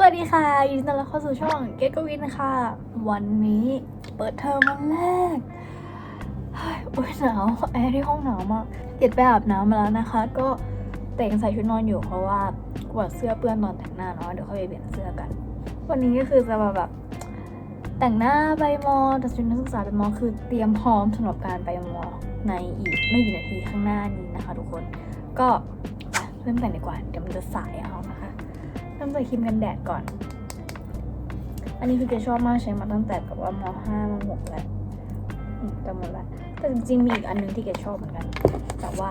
สวัสดีค่ะ ยินดีต้อนรับเข้าสู่ช่องเกตกวินค่ะวันนี้เปิดเทอมวันแรกโอ้ยหนาวแอร์ที่ห้องหนาวมากเกดไปอาบน้ำมาแล้วนะคะ ก็แต่งใส่ชุดนอนอยู่เพราะว่ากลัวเสื้อเปื้อนตอนแต่งหน้าเนาะเดี๋ยวค่อยไปเปลี่ยนเสื้อกัน วันนี้ก็คือจะมาแบบแต่งหน้าไปมอตัดชุดนักศึกษาไปมอคือเตรียมพร้อมสำหรับการไปมอในอีกไม่กี่นาทีข้างหน้านี้นะคะ ทุกคนก็เริ่มแต่งดีกว่าเดี๋ยวมันจะสายเอานะคะ เริ่มใส่ครีมกันแดดก่อน อันนี้คือเกชอบมากใช้มาตั้งแต่แบบว่ามห้ามหกแล้วอืมจำหมดแล้วแต่จริงๆมีอีกอันหนึงที่เกชอบเหมือนกัน แต่ว่า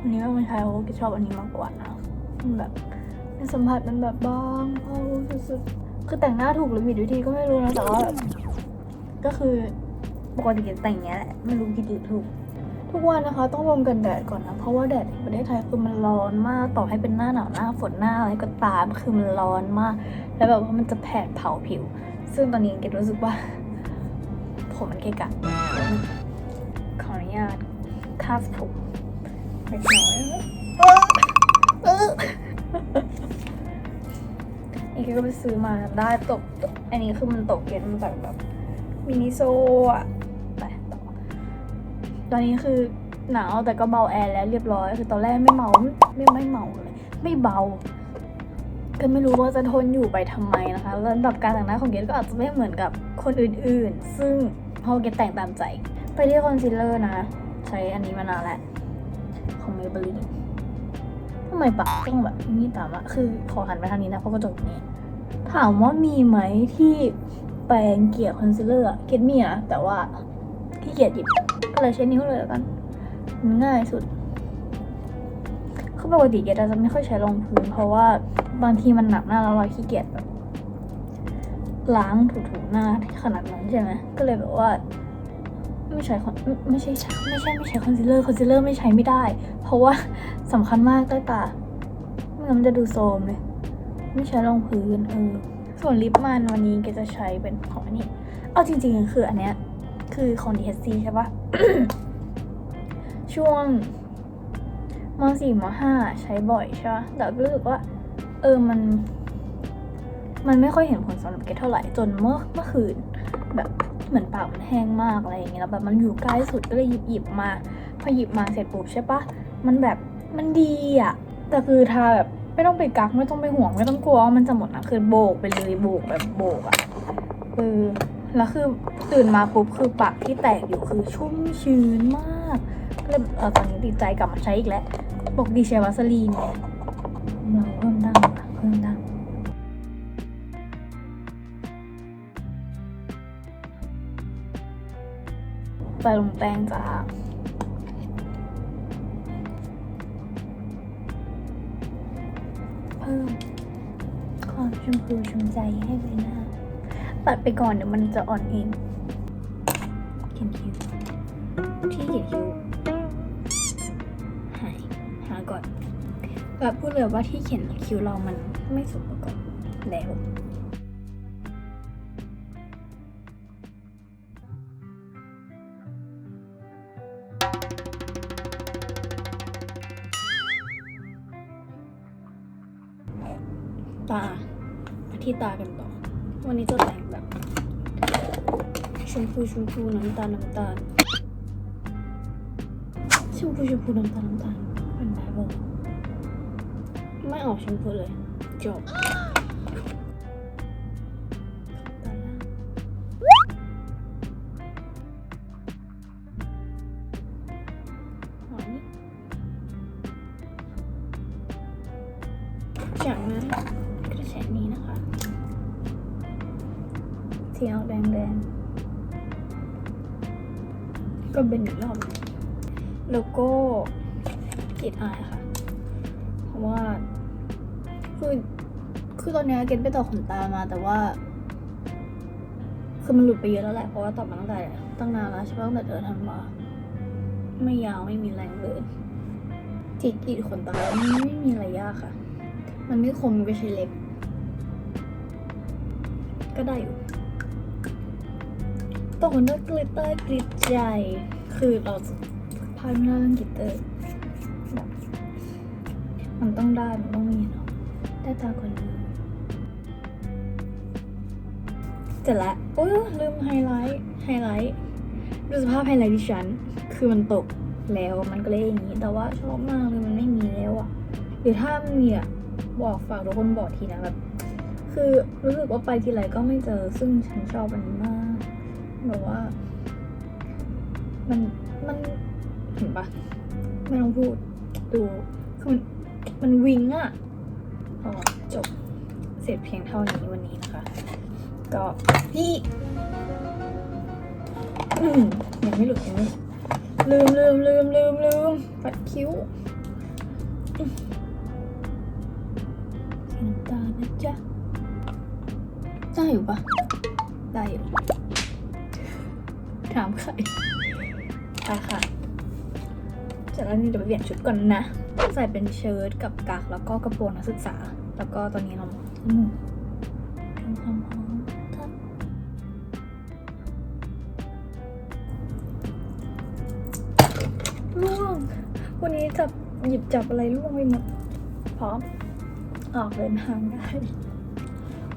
อันนี้ไม่ใช้เพราะว่าเกชอบอันนี้มากกว่านะมันแบบสัมผัสมันแบบบางเบาสุดๆ คือแต่งหน้าถูกหรือผิดวิธีก็ไม่รู้นะแต่ว่าก็คือปกติเกแต่งอย่างเงี้ยแหละไม่รู้ผิดหรือถูก ทุกวันนะคะต้องลงกันแดดก่อนนะเพราะว่าแดดในประเทศไทยคือมันร้อนมากต่อให้เป็นหน้าหนาวหน้าฝนหน้าอะไรก็ตามคือมันร้อนมาก แล้วแบบว่ามันจะแผดเผาผิว ซึ่งตอนนี้เกดรู้สึกว่า ผมมันเกะกะขออนุญาตคาสผมเล็กน้อยอีกก็ไปซื้อมาได้ตก อันนี้คือมันตกเกดมาจากแบบมินิโซอะไปต่อ ตอนนี้คือหนาวแต่ก็เบาแอร์แล้วเรียบร้อย คือตอนแรกไม่เมาไม่ไม่เมาเลยไม่เบาก็ไม่รู้ว่าจะทนอยู่ไปทำไมนะคะแล้วระดับการแต่งหน้าของเกดก็อาจจะไม่เหมือนกับคนอื่นๆ ซึ่งพอเกดแต่งตามใจ ไปที่คอนซีลเลอร์นะ ใช้อันนี้มานานแล้วของเมเบลีนทำไมปากต้องแบบนี่ตามอะคือขอหันไปทางนี้นะเพราะกระจกนี้ ถามว่ามีไหมที่แปรงเกลี่ยคอนซีลเลอร์เกดมีนะแต่ว่าขี้เกียจหยิบ ก็เลยใช้นิ้วเลยแล้วกันมันง่ายสุดคือปกติเกดจะไม่ค่อยใช้รองพื้น เพราะว่าบางทีมันหนักหน้าแล้วเราขี้เกียจแบบล้างถูๆหน้าขนาดนั้นใช่ไหมก็เลยแบบว่า ไม่ใช้คอนไม่ไม่ใช่ไม่ใช่ไม่ใช้คอนซีลเลอร์คอนซีลเลอร์ไม่ใช้ไม่ได้ เพราะว่าสำคัญมากใต้ตาไม่งั้นมันจะดูโซมเลย ไม่ใช้รองพื้นเออส่วนลิปมันวันนี้เกดจะใช้เป็นของอันนี้เอาจริง ๆ คืออันเนี้ย คือของ DSC ใช่ปะช่วงมสี่มห้าใช้บ่อยใช่ปะแต่รู้สึกว่า เออมัน มันไม่ค่อยเห็นผลสำหรับเกดเท่าไหร่จนเมื่อเมื่อคืน แบบเหมือนปากมันแห้งมากอะไรอย่างเงี้ยแล้วแบบมันอยู่ใกล้สุดก็เลยหยิบหยิบมา พอหยิบมาเสร็จปุ๊บใช่ปะมันแบบมันดีอะแต่คือทาแบบไม่ต้องไปกักไม่ต้องไปห่วงไม่ต้องกลัวว่ามันจะหมดนะคือโบกไปเลยโบกแบบโบกอะเออ แล้วคือตื่นมาปุ๊บคือปากที่แตกอยู่คือชุ่มชื้นมากก็เลยเออตอนนี้ติดใจกลับมาใช้อีกแล้วปกติใช้วัสลีนไงเราเพิ่มดังค่ะเพิ่มดังไปลงแป้งจ้าเพิ่มความชมพูชมใจให้ใบหน้า ตัดไปก่อนเดี๋ยวมันจะอ่อนเองเขียนคิ้วที่เขียนคิ้วหายหาก่อนแบบพูดเลยว่าที่เขียนคิ้วเรามันไม่สมประกอบแล้วตามาที่ตากันต่อ วันนี้จะแต่งแบบชมพูชมพูน้ำตาลน้ำตาลชมพูชมพูน้ำตาลน้ำตาลเป็นแบบบอกไม่ออกชมพูเลยจบตายละอ๋อนี่จากนั้น สีออกแดงแดงๆ ก็เป็นอีกรอบหนึ่งแล้วก็กรีดอายค่ะ เพราะว่า คือ คือตอนเนี้ยเกดไปต่อขนตามาแต่ว่า คือมันหลุดไปเยอะแล้วแหละ เพราะว่าต่อมาตั้งแต่ตั้งนานแล้วใช่ปะตั้งแต่เดือนธันวาไม่ยาวไม่มีแรงเลยจีดกรีดขนตาไม่ไม่มีอะไรยากค่ะ มันไม่คมก็ใช้เล็บก็ได้อยู่ ต่อด้วยกลิตเตอร์กลิตใจคือเราพายไม่ได้เรื่องกลิตเตอร์มันต้องได้มันต้องมีเนาะได้ตาก่อนเลยเสร็จแล้วโอ้ยลืมไฮไลท์ไฮไลท์ดูสภาพไฮไลท์ดิฉัน คือมันตกแล้วมันก็เลยอย่างนี้ แต่ว่าชอบมากเลยมันไม่มีแล้วอะหรือถ้ามีอะบอกฝากทุกคนบอกทีนะแบบคือรู้สึกว่าไปทีไรก็ไม่เจอซึ่งฉันชอบอันมาก แบบว่า มันมันเห็นปะไม่ต้องพูดดูคือมันมันวิงอะอ๋อจบเสร็จเพียงเท่านี้วันนี้นะคะ ก็นี่อืมยังไม่หลุดยังไม่ลืมลืมลืมลืมลืมปัดคิ้วสีน้ำตาลนะจ๊ะได้อยู่ปะได้อยู่ ถามใครไปค่ะเสร็จแล้นี่เดี๋ยวไปเปลี่ยนชุดก่อนนะ ใส่เป็นเชิ้ตกับกั๊กแล้วก็กระโปรงนักศึกษา แล้วก็ตอนนี้เราอืมทำควาร่วง วันนี้จับหยิบจับอะไรล่วงไปหมด พร้อม ออกเดินทางได้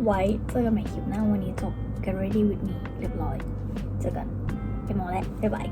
ไว้เจอกันใหม่คลิปหน้าวันนี้จบ get ready with me เรียบร้อย เจอกัน all that. Goodbye.